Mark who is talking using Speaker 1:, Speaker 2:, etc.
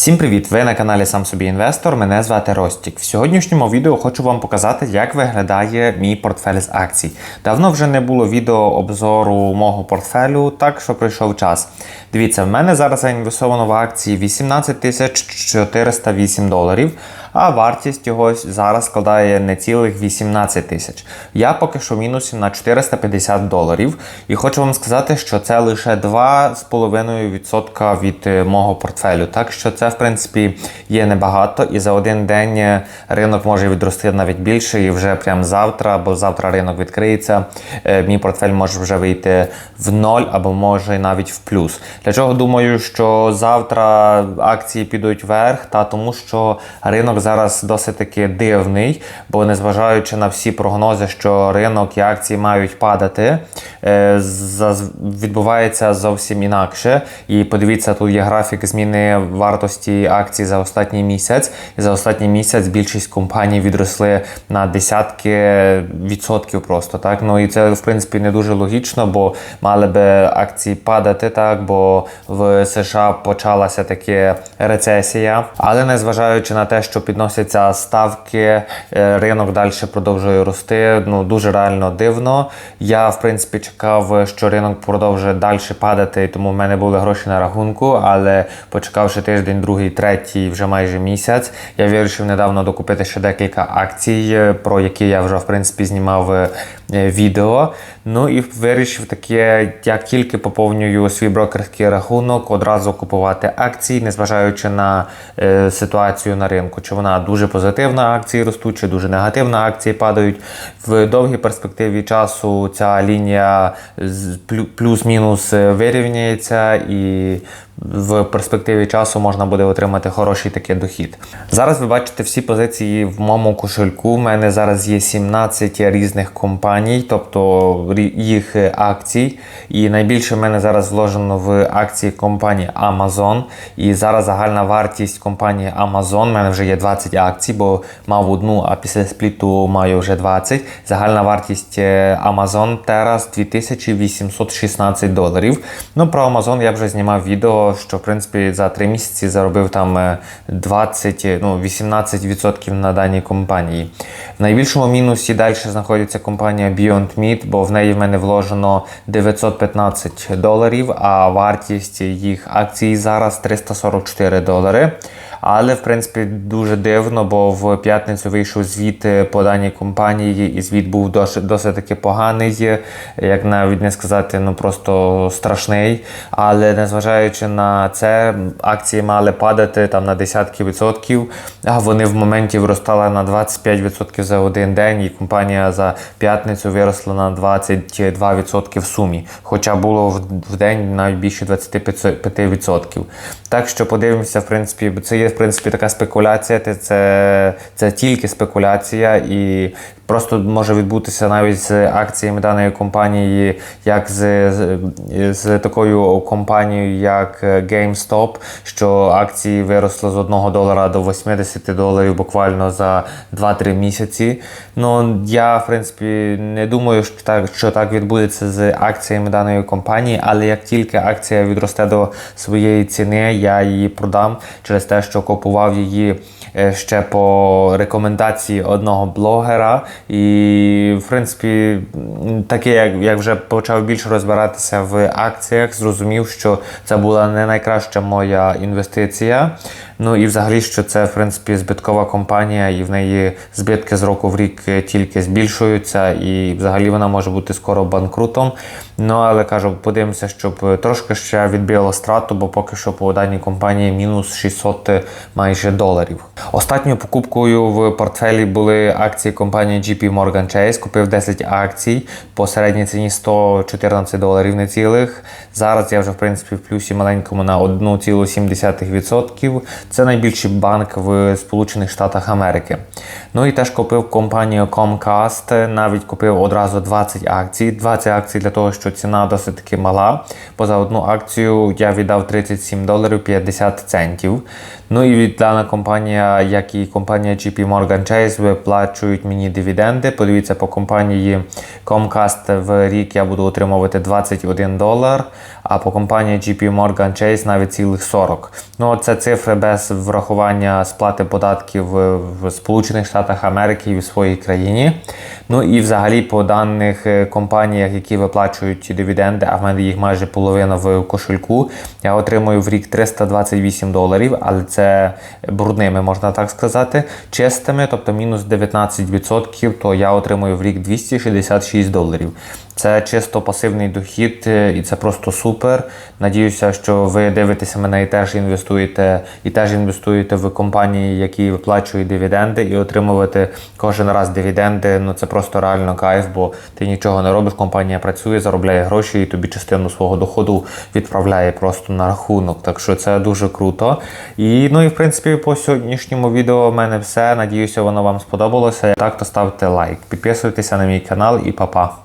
Speaker 1: Всім привіт! Ви на каналі Сам Собі Інвестор. Мене звати Ростік. В сьогоднішньому відео хочу вам показати, як виглядає мій портфель з акцій. Давно вже не було відео обзору мого портфелю, так що прийшов час. Дивіться, в мене зараз заінвестовано в акції 18 408 доларів, а вартість його зараз складає не цілих 18 тисяч. Я поки що в мінусі на 450 доларів. І хочу вам сказати, що це лише 2,5% від е, мого портфелю. Так що це, в принципі, є небагато. І за один день е, ринок може відрости навіть більше. І вже прямо завтра, або завтра ринок відкриється. е, Мій портфель може вже вийти в ноль або може навіть в плюс. Для чого думаю, що завтра акції підуть вверх, та тому що ринок зараз досить таки дивний, бо незважаючи на всі прогнози, що ринок і акції мають падати, е, відбувається зовсім інакше. І подивіться, тут є графік зміни вартості акцій за останній місяць. І за останній місяць більшість компаній відросли на десятки відсотків просто так. Ну і це в принципі не дуже логічно, бо мали би акції падати так, бо в США почалася таки рецесія. Але незважаючи на те, що підносяться ставки, е, ринок далі продовжує рости. Ну дуже реально дивно. Я в принципі чекав, що ринок продовжує далі падати, тому в мене були гроші на рахунку. Але почекавши тиждень, другий, третій, вже майже місяць, я вирішив недавно докупити ще декілька акцій, е, про які я вже в принципі знімав е, відео. Ну і вирішив таке, як тільки поповнюю свій брокерський рахунок, одразу купувати акції, незважаючи на е, ситуацію на ринку. Чи вона дуже позитивна, акції ростуть, чи дуже негативна, акції падають. В довгій перспективі часу ця лінія плюс-мінус е, вирівняється і в перспективі часу можна буде отримати хороший такий дохід. Зараз ви бачите всі позиції в моєму кошельку. У мене зараз є 17 різних компаній, тобто їх е, акцій. І найбільше в мене зараз вложено в акції компанії Amazon. І зараз загальна вартість компанії Amazon. У мене вже є 20 акцій, бо мав одну, а після спліту маю вже 20. Загальна вартість е, Amazon зараз 2816 доларів. Ну про Amazon я вже знімав відео, що в принципі за 3 місяці заробив там е, 20, е, ну 18% на даній компанії. В найбільшому мінусі далі знаходиться компанія Beyond Meat, бо в неї в мене вложено 915 доларів, а вартість їх акцій зараз 344 долари. Але в принципі дуже дивно, бо в п'ятницю вийшов звіт е, по даній компанії, і звіт був досить, досить таки поганий, е, як навіть не сказати, ну просто страшний. Але незважаючи на це, акції мали падати там на десятки відсотків, а вони в моменті виростали на 25% за один день, і компанія за п'ятницю виросла на 22% в сумі. Хоча було в, день навіть більше 25%. Так що подивимося, в принципі, це є в принципі така спекуляція, це, це, тільки спекуляція, і просто може відбутися навіть з акціями даної компанії, як з, з, такою компанією, як GameStop, що акції виросли з 1 долара до 80 доларів буквально за 2-3 місяці. Ну я в принципі не думаю, що так, що так відбудеться з акціями даної компанії, але як тільки акція відросте до своєї ціни, я її продам через те, що купував її е, ще по рекомендації одного блогера. І, в принципі, таке, як, як вже почав більше розбиратися в акціях, зрозумів, що це була не найкраща моя інвестиція. Ну і взагалі, що це в принципі збиткова компанія, і в неї збитки з року в рік е, тільки збільшуються, і взагалі вона може бути скоро банкрутом. Ну але кажу, подивимося, щоб е, трошки ще відбило страту, бо поки що по даній компанії мінус 600 майже доларів. Останньою покупкою в портфелі були акції компанії JP Morgan Chase. Купив 10 акцій по середній ціні 114 доларів нецілих. Зараз я вже в принципі в плюсі маленькому на 1,7%. Це найбільший банк в Сполучених Штатах Америки. Ну і теж купив компанію Comcast, навіть купив одразу 20 акцій. 20 акцій для того, що ціна досить таки мала. Бо за одну акцію я віддав 37 доларів 50 центів. Ну і дана компанія, як і компанія JP Morgan Chase, виплачують мені дивіденди. Подивіться по компанії Comcast в рік я буду отримувати 21 долар. А по компанії JP Morgan Chase навіть цілих 40. Ну, це цифри без врахування сплати податків в Сполучених Штатах Америки і в своїй країні. Ну і взагалі по даних е, компаніях, які виплачують дивіденди, а в мене їх майже половина в кошельку, я отримую в рік 328 доларів, але це брудними, можна так сказати. Чистими, тобто мінус 19%, то я отримую в рік 266 доларів. Це чисто пасивний дохід, е, і це просто супер. Надіюся, що ви дивитеся мене і теж інвестуєте, і теж інвестуєте в компанії, які виплачують дивіденди, і отримувати кожен раз дивіденди. Ну це просто реально кайф, бо ти нічого не робиш. Компанія працює, заробляє гроші, і тобі частину свого доходу відправляє просто на рахунок. Так що це дуже круто. І ну і в принципі по сьогоднішньому відео в мене все. Надіюся, воно вам сподобалося. Так, то ставте лайк, підписуйтеся на мій канал і па-па.